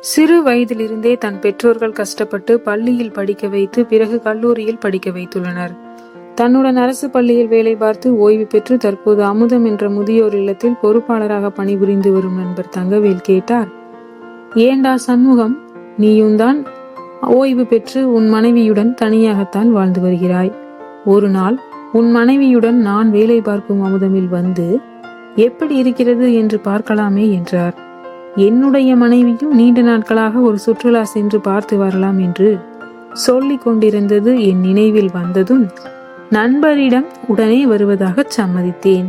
சிறு வயதிலிருந்தே தன் பெற்றோர்கள் கஷ்டப்பட்டு பள்ளியில் படிக்க வைத்து பிறகு கல்லூரியில் படிக்க வைத்துள்ளனர். தன்னுடன் அரசு பள்ளியில் வேலை பார்த்து ஓய்வு பெற்று தற்போது அமுதம் என்ற முதியோர் இல்லத்தில் பொறுப்பாளராக பணிபுரிந்து வரும் நண்பர் தங்கவேல் கேட்டார். ஏண்டா சண்முகம்? நீயும் தான் ஓய்வு பெற்று உன் மனைவியுடன் தனியாகத்தான் வாழ்ந்து வருகிறாய். ஒரு நாள் உன் மனைவியுடன் நான் வேலை பார்க்கும் அமுதமில் வந்து எப்படி இருக்கிறது என்று பார்க்கலாமே என்றார். என்னுடைய மனைவியும் நீண்ட நாட்களாக ஒரு சுற்றுலா சென்று பார்த்து வரலாம் என்று சொல்லி கொண்டிருந்தது என் நினைவில் வந்ததும் நண்பரிடம் உடனே வருவதாக சம்மதித்தேன்.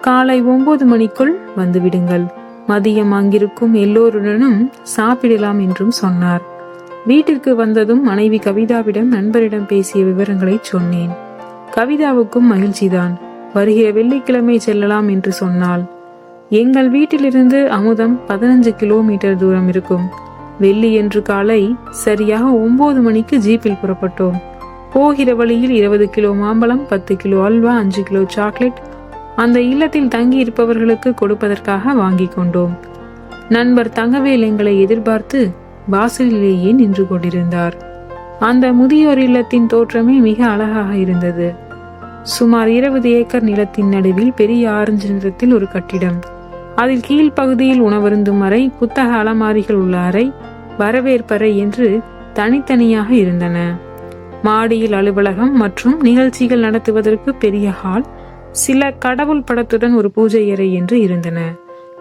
காலை ஒன்பது மணிக்குள் வந்துவிடுங்கள் மதியம் அங்கிருக்கும் எல்லோருடனும் சாப்பிடலாம் என்றும் சொன்னார். வீட்டிற்கு வந்ததும் மனைவி கவிதாவிடம் நண்பரிடம் பேசிய விவரங்களை சொன்னேன். கவிதாவுக்கும் மகிழ்ச்சிதான். வருகிற வெள்ளிக்கிழமை செல்லலாம் என்று சொன்னாள். எங்கள் வீட்டிலிருந்து அமுதம் பதினஞ்சு கிலோமீட்டர் தூரம் இருக்கும். வெள்ளியன்று காலை சரியாக ஒன்பது மணிக்கு ஜீப்பில் புறப்பட்டோம். போகிற வழியில் இருபது கிலோ மாம்பழம் பத்து கிலோ அல்வா அஞ்சு கிலோ சாக்லேட் அந்த இல்லத்தில் தங்கி இருப்பவர்களுக்கு கொடுப்பதற்காக வாங்கி கொண்டோம். நண்பர் தங்கவேல் எங்களை எதிர்பார்த்து வாசலிலேயே நின்று கொண்டிருந்தார். அந்த முதியோர் இல்லத்தின் தோற்றமே மிக அழகாக இருந்தது. சுமார் இருபது ஏக்கர் நிலத்தின் நடுவில் பெரிய ஆரஞ்சு நிறத்தில் ஒரு கட்டிடம். அதில் கீழ்ப்பகுதியில் உணவருந்தும் அறை புத்தக அலமாரிகள் உள்ள அறை வரவேற்பறை என்று தனித்தனியாக இருந்தன. மாடியில் அலுவலகம் மற்றும் நிகழ்ச்சிகள் நடத்துவதற்கு பெரிய ஹால் சில கடவுள் படத்துடன் ஒரு பூஜை அறை என்று இருந்தன.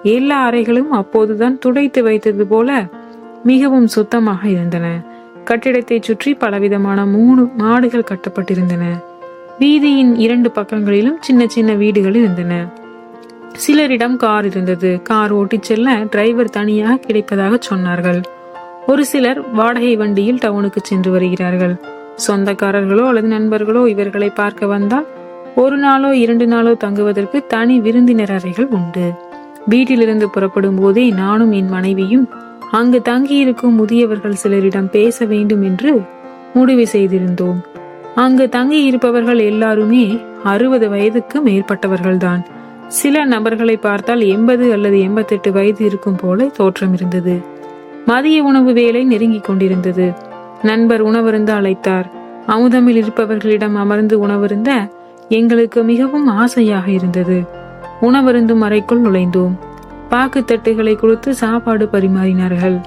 எல்லா அறைகளும் அப்போதுதான் துடைத்து வைத்தது போல மிகவும் சுத்தமாக இருந்தன. கட்டிடத்தை சுற்றி பலவிதமான மூணு மாடுகள் கட்டப்பட்டிருந்தன. வீதியின் இரண்டு பக்கங்களிலும் சின்ன சின்ன வீடுகள் இருந்தன. சிலரிடம் கார் இருந்தது. கார் ஓட்டிச் செல்ல டிரைவர் தனியாக கிடைப்பதாக சொன்னார்கள். ஒரு சிலர் வாடகை வண்டியில் டவுனுக்கு சென்று வருகிறார்கள். சொந்தக்காரர்களோ அல்லது நண்பர்களோ இவர்களை பார்க்க வந்தால் ஒரு நாளோ இரண்டு நாளோ தங்குவதற்கு தனி விருந்தினர் அறைகள் உண்டு. வீட்டிலிருந்து புறப்படும் போதே நானும் என் மனைவியும் அங்கு தங்கியிருக்கும் முதியவர்கள் சிலரிடம் பேச வேண்டும் என்று முடிவு செய்திருந்தோம். அங்கு தங்கி இருப்பவர்கள் எல்லாருமே அறுபது வயதுக்கு மேற்பட்டவர்கள்தான். சில நபர்களை பார்த்தால் எண்பது அல்லது எண்பத்தெட்டு வயது இருக்கும் போல தோற்றம் இருந்தது. மதிய உணவு வேலை நெருங்கிக் கொண்டிருந்தது. நண்பர் உணவருந்த அழைத்தார். அமுதமில் இருப்பவர்களிடம் அமர்ந்து உணவருந்த எங்களுக்கு மிகவும் ஆசையாக இருந்தது. உணவருந்தும் அறைக்குள் நுழைந்தோம். பாக்கு தட்டுகளை கொடுத்து சாப்பாடு பரிமாறினார்கள்.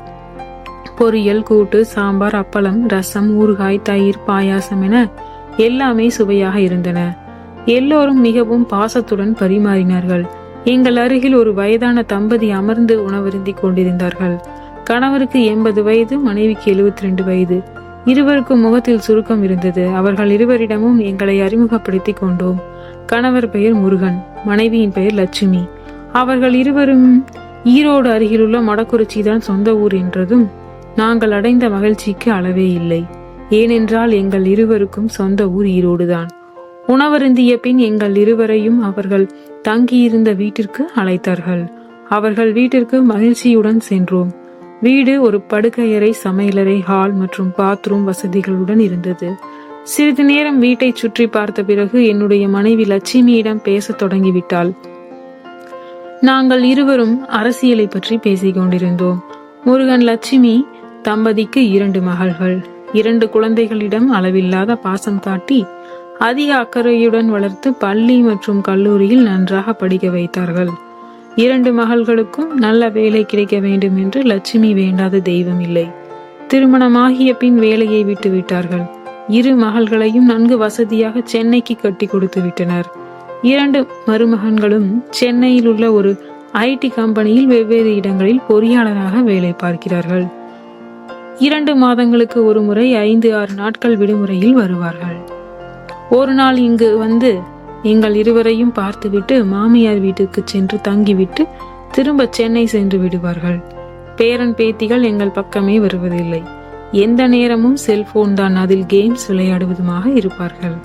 பொரியல் கூட்டு சாம்பார் அப்பளம் ரசம் ஊறுகாய் தயிர் பாயாசம் என எல்லாமே சுவையாக இருந்தன. எல்லோரும் மிகவும் பாசத்துடன் பரிமாறினார்கள். எங்கள் அருகில் ஒரு வயதான தம்பதி அமர்ந்து உணவருந்தி கொண்டிருந்தார்கள். கணவருக்கு எண்பது வயது மனைவிக்கு எழுபத்தி ரெண்டு வயது. இருவருக்கும் முகத்தில் சுருக்கம் இருந்தது. அவர்கள் இருவரிடமும் எங்களை அறிமுகப்படுத்திக் கொண்டோம். கணவர் பெயர் முருகன் மனைவியின் பெயர் லட்சுமி. அவர்கள் இருவரும் ஈரோடு அருகிலுள்ள மடக்குறிச்சி தான் சொந்த ஊர் என்றதும் நாங்கள் அடைந்த மகிழ்ச்சிக்கு அளவே இல்லை. ஏனென்றால் எங்கள் இருவருக்கும் சொந்த ஊர் ஈரோடுதான். உணவருந்திய பின் எங்கள் இருவரையும் அவர்கள் தங்கியிருந்த வீட்டிற்கு அழைத்தார்கள். அவர்கள் வீட்டிற்கு மகிழ்ச்சியுடன் சென்றோம். வீடு ஒரு படுக்கையறை சமையலறை ஹால் மற்றும் பாத்ரூம் வசதிகளுடன் இருந்தது. சிறிது நேரம் வீட்டை சுற்றி பார்த்த பிறகு என்னுடைய மனைவி லட்சுமியிடம் பேசத் தொடங்கிவிட்டாள். நாங்கள் இருவரும் அரசியலை பற்றி பேசிக் கொண்டிருந்தோம். முருகன் லட்சுமி தம்பதிக்கு இரண்டு மகள்கள். இரண்டு குழந்தைகளிடம் அளவில்லாத பாசம் காட்டி அதிக அக்கறையுடன் வளர்த்து பள்ளி மற்றும் கல்லூரியில் நன்றாக படிக்க வைத்தார்கள். இரண்டு மகள்களுக்கும் நல்ல வேலை கிடைக்க வேண்டும் என்று லட்சுமி வேண்டாத தெய்வம் இல்லை. திருமணமாகிய பின் வேலையை விட்டு விட்டார்கள். இரு மகள்களையும் நன்கு வசதியாக சென்னைக்கு கட்டி கொடுத்து விட்டனர். இரண்டு மருமகன்களும் சென்னையில் உள்ள ஒரு ஐடி கம்பெனியில் வெவ்வேறு இடங்களில் பொறியாளராக வேலை பார்க்கிறார்கள். இரண்டு மாதங்களுக்கு ஒரு முறை ஐந்து ஆறு நாட்கள் விடுமுறையில் வருவார்கள். ஒரு நாள் இங்கு வந்து எங்கள் இருவரையும் பார்த்துவிட்டு மாமியார் வீட்டுக்கு சென்று தங்கிவிட்டு திரும்ப சென்னை சென்று விடுவார்கள். பேரன் பேத்திகள் எங்கள் பக்கமே வருவதில்லை. எந்த நேரமும் செல்போன் தான் அதில் கேம்ஸ் விளையாடுவதுமாக இருப்பார்கள்.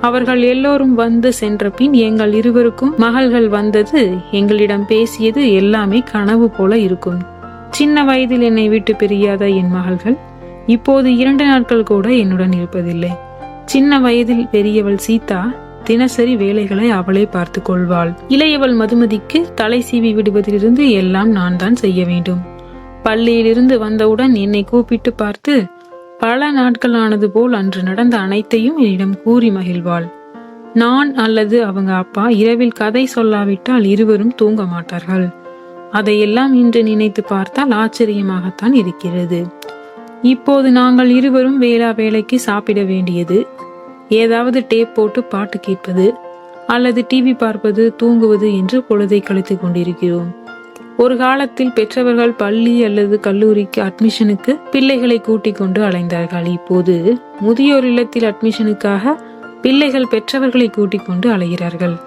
அவர்கள் எல்லோரும் வந்து சென்ற பின் எங்கள் இருவருக்கும் மகள்கள் வந்தது எங்களிடம் பேசியது எல்லாமே கனவு போல இருக்கும். சின்ன வயதில் என்னை விட்டு பிரியாத என் மகள்கள் இப்போது இரண்டு நாட்கள் கூட என்னுடன் இருப்பதில்லை. சின்ன வயதில் பெரியவள் சீதா தினசரி வேலைகளை அவளே பார்த்து கொள்வாள். இளையவள் மதுமதிக்கு தலை சீவி விடுவதிலிருந்து எல்லாம் நான் தான் செய்ய வேண்டும். பள்ளியிலிருந்து வந்தவுடன் என்னை கூப்பிட்டு பார்த்து பல நாட்கள் ஆனது போல் அன்று நடந்த அனைத்தையும் என்னிடம் கூறி மகிழ்வாள். நான் அல்லது அவங்க அப்பா இரவில் கதை சொல்லாவிட்டால் இருவரும் தூங்க மாட்டார்கள். அதையெல்லாம் இன்று நினைத்து பார்த்தால் ஆச்சரியமாகத்தான் இருக்கிறது. இப்போது நாங்கள் இருவரும் வேளா வேலைக்கு சாப்பிட வேண்டியது. ஏதாவது டேப் போட்டு பாட்டு கேட்பது அல்லது டிவி பார்ப்பது தூங்குவது என்று பொழுதை கழித்துக் கொண்டிருக்கிறோம். ஒரு காலத்தில் பெற்றவர்கள் பள்ளி அல்லது கல்லூரிக்கு அட்மிஷனுக்கு பிள்ளைகளை கூட்டிக் கொண்டு அலைந்தார்கள். இப்போது முதியோர் இல்லத்தில் அட்மிஷனுக்காக பிள்ளைகள் பெற்றவர்களை கூட்டிக் கொண்டு அலைகிறார்கள்.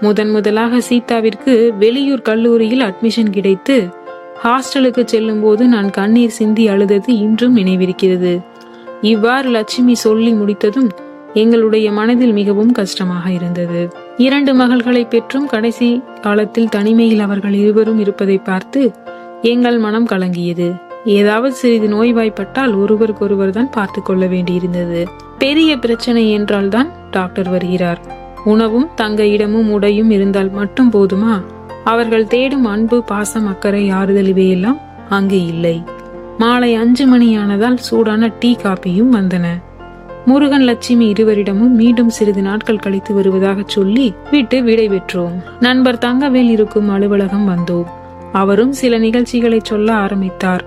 முதன் முதலாக சீதாவிற்கு வெளியூர் கல்லூரியில் அட்மிஷன் கிடைத்து ஹாஸ்டலுக்கு செல்லும் போது நான் கண்ணீர் சிந்தி அழுதது இன்றும் நினைவிருக்கிறது. இவ்வாறு லட்சுமி சொல்லி முடித்ததும் எங்களுடைய மனதில் மிகவும் கஷ்டமாக இருந்தது. இரண்டு மகள்களை பெற்றும் கடைசி காலத்தில் தனிமையில் அவர்கள் இருவரும் இருப்பதை பார்த்து எங்கள் மனம் கலங்கியது. ஏதாவது சிறிது நோய்வாய்ப்பட்டால் ஒருவருக்கொருவர் தான் பார்த்து கொள்ள வேண்டியிருந்தது. பெரிய பிரச்சனை என்றால் தான் டாக்டர் வருகிறார். உணவும் தங்க இடமும் உடையும் இருந்தால் மட்டும் போதுமா? அவர்கள் தேடும் அன்பு பாசம் அக்கறை ஆறுதல் இவையெல்லாம் அங்கு இல்லை. மாலை அஞ்சு மணியானதால் சூடான டீ காப்பியும் வந்தன. முருகன் லட்சுமி இருவரிடமும் மீண்டும் சிறிது நாட்கள் கழித்து வருவதாக சொல்லி விட்டு விடை பெற்றோம். நண்பர் தங்கவேல் இருக்கும் அலுவலகம் வந்தோம் அவரும் சில நிகழ்ச்சிகளை சொல்ல ஆரம்பித்தார்.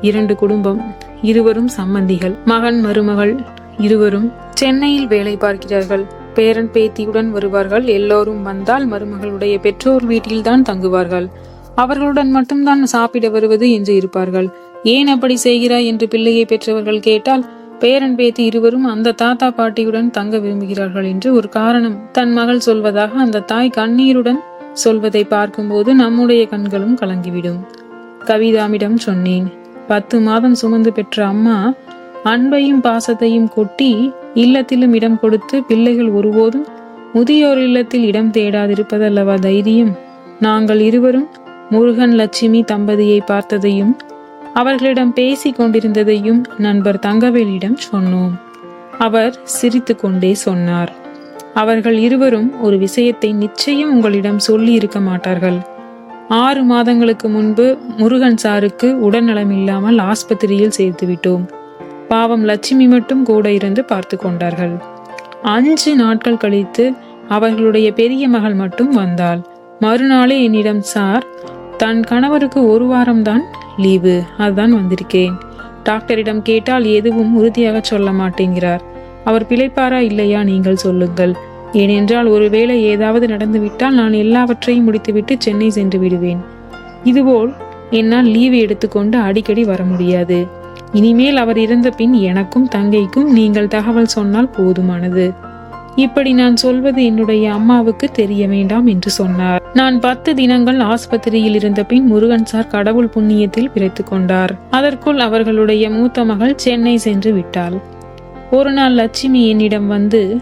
இரண்டு குடும்பம் இருவரும் சம்பந்திகள். மகன் மருமகள் இருவரும் சென்னையில் வேலை பார்க்கிறார்கள். பேரன் பேத்தியுடன் வருவார்கள். எல்லோரும் வந்தால் மருமகளுடைய பெற்றோர் வீட்டில்தான் தங்குவார்கள். அவர்களுடன் மட்டும்தான் சாப்பிட வருவது என்று இருப்பார்கள். ஏன் அப்படி செய்கிறாய் என்று பிள்ளையை பெற்றவர்கள் கேட்டால் பேரன் பேத்தி இருவரும் அந்த தாத்தா பாட்டியுடன் தங்க விரும்புகிறார்கள் என்று ஒரு காரணம். தன் மகள் சொல்வதாக அந்த தாய் கண்ணீருடன் சொல்வதை பார்க்கும்போது நம்முடைய கண்களும் கலங்கிவிடும். கவிதாமிடம் சொன்னேன் பத்து மாதம் சுமந்து பெற்ற அம்மா அன்பையும் பாசத்தையும் கொட்டி இல்லத்திலும் இடம் கொடுத்து பிள்ளைகள் ஒருபோதும் முதியோர் இல்லத்தில் இடம் தேடாதிருப்பதல்லவா தைரியம்? நாங்கள் இருவரும் முருகன் லட்சுமி தம்பதியை பார்த்ததையும் அவர்களிடம் பேசிக் கொண்டிருந்ததையும் நண்பர் தங்கவேலிடம் சொன்னோம். அவர் சிரித்துக்கொண்டே சொன்னார். அவர்கள் இருவரும் ஒரு விஷயத்தை நிச்சயம் உங்களிடம் சொல்லி இருக்க மாட்டார்கள். ஆறு மாதங்களுக்கு முன்பு முருகன் சாருக்கு உடல்நலம் இல்லாமல் ஆஸ்பத்திரியில் சேர்த்து விட்டோம் பாவம் லட்சுமி மட்டும் கூட இருந்து பார்த்து கொண்டார்கள். அஞ்சு நாட்கள் கழித்து அவர்களுடைய பெரிய மகள் மட்டும் வந்தாள். மறுநாளே என்னிடம் சார் தன் கணவருக்கு ஒரு வாரம்தான் லீவு. அதுதான் வந்திருக்கேன். டாக்டரிடம் கேட்டால் எதுவும் உறுதியாக சொல்ல மாட்டேங்கிறார். அவர் பிழைப்பாரா இல்லையா நீங்கள் சொல்லுங்கள். ஏனென்றால் ஒருவேளை ஏதாவது நடந்துவிட்டால் நான் எல்லாவற்றையும் முடித்துவிட்டு சென்னை சென்று விடுவேன். இதுபோல் என்னால் லீவு எடுத்துக்கொண்டு அடிக்கடி வர முடியாது. இனிமேல் அவர் இறந்த பின் எனக்கும் தங்கைக்கும் நீங்கள் தகவல் சொன்னால் போதுமானது. இப்படி நான் சொல்வது என்னுடைய அம்மாவுக்கு தெரிய வேண்டாம் என்று சொன்னார். நான் பத்து தினங்கள் ஆஸ்பத்திரியில் இருந்த பின் முருகன் சார் கடவுள் புண்ணியத்தில் பிழைத்து கொண்டார். அதற்குள் அவர்களுடைய மூத்த மகள் சென்னை சென்று விட்டாள். ஒரு நாள் லட்சுமி என்னிடம் வந்து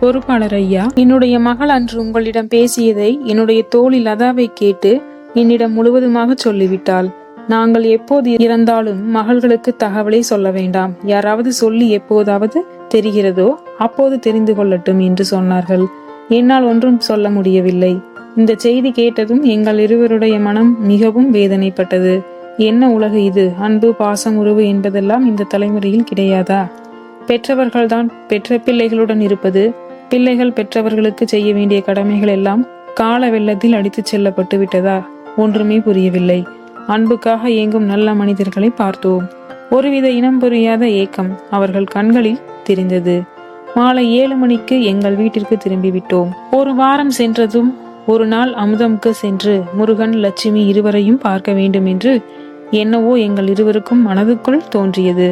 பொறுப்பாளர் ஐயா என்னுடைய மகள் அன்று உங்களிடம் பேசியதை என்னுடைய தோழி லதாவை கேட்டு என்னிடம் முழுவதுமாக சொல்லிவிட்டாள். நாங்கள் எப்போது இறந்தாலும் மகள்களுக்கு தகவலை சொல்ல வேண்டாம். யாராவது சொல்லி எப்போதாவது தெரிகிறதோ அப்போது தெரிந்து கொள்ளட்டும் என்று சொன்னார்கள். என்னால் ஒன்றும் சொல்ல முடியவில்லை. இந்த செய்தி கேட்டதும் எங்கள் இருவருடைய மனம் மிகவும் வேதனைப்பட்டது. என்ன உலகு இது? அன்பு பாசம் உறவு என்பதெல்லாம் இந்த தலைமுறையில் கிடையாதா? பெற்றவர்கள்தான் பெற்ற பிள்ளைகளுடன் இருப்பது. பிள்ளைகள் பெற்றவர்களுக்கு செய்ய வேண்டிய கடமைகள் எல்லாம் கால வெள்ளத்தில் அடித்துச் செல்லப்பட்டு விட்டதா? ஒன்றுமே புரியவில்லை. அன்புக்காக இயங்கும் நல்ல மனிதர்களை பார்த்தோம். ஒருவித இனம் புரியாத ஏக்கம் அவர்கள் கண்களில் தெரிந்தது. மாலை ஏழு மணிக்கு எங்கள் வீட்டிற்கு திரும்பிவிட்டோம். ஒரு வாரம் சென்றதும் ஒரு நாள் அமுதமுக்கு சென்று முருகன் லட்சுமி இருவரையும் பார்க்க வேண்டும் என்று என்னவோ எங்கள் இருவருக்கும் மனதுக்குள் தோன்றியது.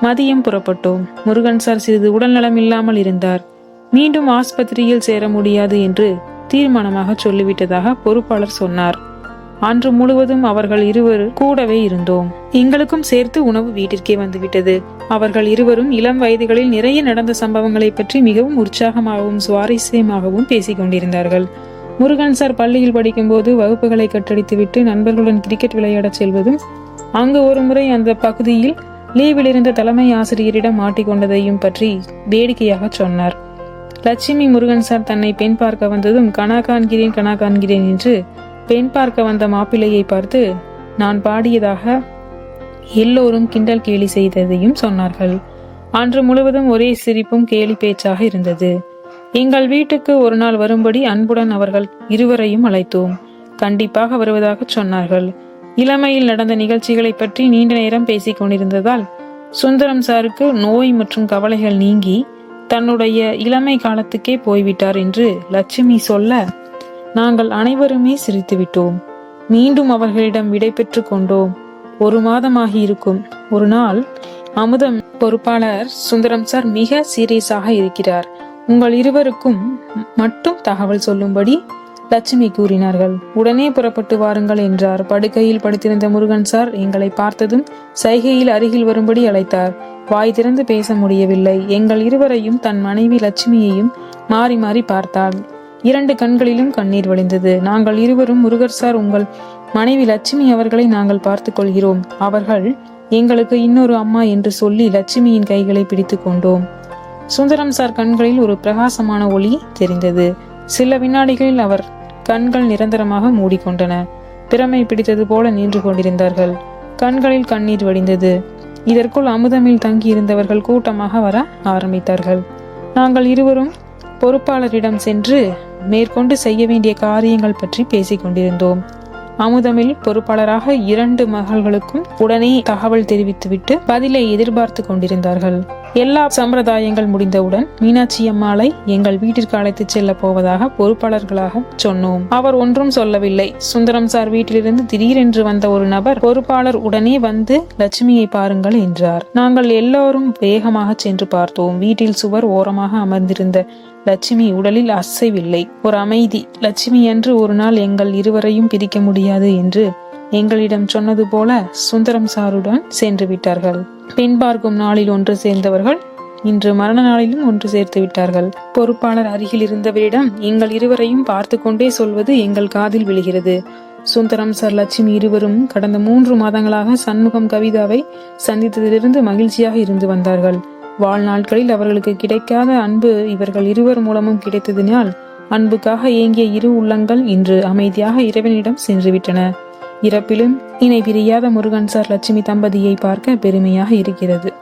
மதியம் புறப்பட்டோம். முருகன் சார் சிறிது உடல்நலம் இல்லாமல் இருந்தார். மீண்டும் ஆஸ்பத்திரியில் சேர முடியாது என்று தீர்மானமாக சொல்லிவிட்டதாக பொறுப்பாளர் சொன்னார். அன்று முழுவதும் அவர்கள் இருவர் கூடவே இருந்தோம். எங்களுக்கும் சேர்த்து உணவு வீட்டிற்கே வந்துவிட்டது. அவர்கள் இருவரும் இளம் வயதுகளில் நிறைய நடந்த சம்பவங்களை பற்றி மிகவும் உற்சாகமாகவும் சுவாரஸ்யமாகவும் பேசிக் கொண்டிருந்தார்கள். முருகன் சார் பள்ளியில் படிக்கும்போது வகுப்புகளை கட்டடித்துவிட்டு நண்பர்களுடன் கிரிக்கெட் விளையாடச் செல்வதும் அங்கு ஒரு முறை அந்த பகுதியில் லீவில் இருந்த தலைமை ஆசிரியரிடம் மாட்டிக்கொண்டதையும் பற்றி வேடிக்கையாக சொன்னார். லட்சுமி முருகன் சார் தன்னை பெண் பார்க்க வந்ததும் கனா காண்கிறேன் கனா காண்கிறேன் என்று பெண் பார்க்க வந்த மாப்பிள்ளையை பார்த்து நான் பாடியதாக எல்லோரும் கிண்டல் கேலி செய்ததையும் சொன்னார்கள். அன்று முழுவதும் ஒரே சிரிப்பும் கேலி பேச்சாக இருந்தது. எங்கள் வீட்டுக்கு ஒரு நாள் வரும்படி அன்புடன் அவர்கள் இருவரையும் அழைத்தோம். கண்டிப்பாக வருவதாக சொன்னார்கள். இளமையில் நடந்த நிகழ்ச்சிகளை பற்றி நீண்ட நேரம் பேசிக் கொண்டிருந்ததால் சுந்தரம் சாருக்கு நோய் மற்றும் கவலைகள் நீங்கி தன்னுடைய இளமை காலத்துக்கே போய்விட்டார் என்று லட்சுமி சொல்ல நாங்கள் அனைவருமே சிரித்துவிட்டோம். மீண்டும் அவர்களிடம் விடை கொண்டோம். ஒரு மாதமாகி இருக்கும் ஒரு நாள் அமுதம் பொறுப்பாளர் சுந்தரம் சார் மிக சீரியஸாக இருக்கிறார். உங்கள் இருவருக்கும் மட்டும் தகவல் சொல்லும்படி லட்சுமி கூறினார்கள். உடனே புறப்பட்டு வாருங்கள் என்றார். படுக்கையில் படுத்திருந்த முருகன் சார் எங்களை பார்த்ததும் சைகையில் அருகில் வரும்படி அழைத்தார். வாய் திறந்து பேச முடியவில்லை. எங்கள் இருவரையும் தன் மனைவி லட்சுமியையும் மாறி மாறி பார்த்தாள். இரண்டு கண்களிலும் கண்ணீர் வழிந்தது. நாங்கள் இருவரும் முருகர் சார் உங்கள் மனைவி லட்சுமி அவர்களை நாங்கள் பார்த்துக் கொள்கிறோம். அவர்கள் எங்களுக்கு இன்னொரு அம்மா என்று சொல்லி லட்சுமியின் கைகளை பிடித்து கொண்டோம். சுந்தரம் சார் கண்களில் ஒரு பிரகாசமான ஒளி தெரிந்தது. சில வினாடிகளில் அவர் கண்கள் நிரந்தரமாக மூடிக்கொண்டன. பிரமை பிடித்தது போல நின்று கொண்டிருந்தார்கள். கண்களில் கண்ணீர் வடிந்தது இதற்குள் அமுதமில் தங்கியிருந்தவர்கள் கூட்டமாக வர ஆரம்பித்தார்கள். நாங்கள் இருவரும் பொறுப்பாளரிடம் சென்று மேற்கொண்டு செய்ய வேண்டிய காரியங்கள் பற்றி பேசிக் கொண்டிருந்தோம். அமுதமில் பொறுப்பாளராக இரண்டு மகள்களுக்கும் உடனே தகவல் தெரிவித்துவிட்டு பதிலை எதிர்பார்த்து கொண்டிருந்தார்கள். எல்லா சம்பிரதாயங்கள் முடிந்தவுடன் மீனாட்சி அம்மாளை எங்கள் வீட்டிற்கு அழைத்து செல்ல போவதாக பொறுப்பாளர்களாக சொன்னோம். அவர் ஒன்றும் சொல்லவில்லை. சுந்தரம் சார் வீட்டிலிருந்து திடீரென்று வந்த ஒரு நபர் பொறுப்பாளர் உடனே வந்து லட்சுமியை பாருங்கள் என்றார். நாங்கள் எல்லோரும் வேகமாக சென்று பார்த்தோம். வீட்டில் சுவர் ஓரமாக அமர்ந்திருந்த லட்சுமி உடலில் அசைவில்லை. ஒரு அமைதி. லட்சுமி என்று ஒரு நாள் எங்கள் இருவரையும் பிரிக்க முடியாது என்று எங்களிடம் சொன்னது போல சுந்தரம் சாருடன் சென்று விட்டார்கள். பெண் பார்க்கும் நாளில் ஒன்று சேர்ந்தவர்கள் இன்று மரண நாளிலும் ஒன்று சேர்த்து விட்டார்கள். பொறுப்பாளர் அருகில் இருந்தவரிடம் எங்கள் இருவரையும் பார்த்து கொண்டே சொல்வது எங்கள் காதில் விழுகிறது. சுந்தரம் சார் லட்சுமி இருவரும் கடந்த மூன்று மாதங்களாக சண்முகம் கவிதாவை சந்தித்ததிலிருந்து மகிழ்ச்சியாக இருந்து வந்தார்கள். வாழ்நாட்களில் அவர்களுக்கு கிடைக்காத அன்பு இவர்கள் இருவர் மூலமும் கிடைத்ததினால் அன்புக்காக ஏங்கிய இரு உள்ளங்கள் இன்று அமைதியாக இறைவனிடம் சென்றுவிட்டன. இறப்பிலும் இணை பிரியாத முருகன் சார் லட்சுமி தம்பதியை பார்க்க பெருமையாக இருக்கிறது.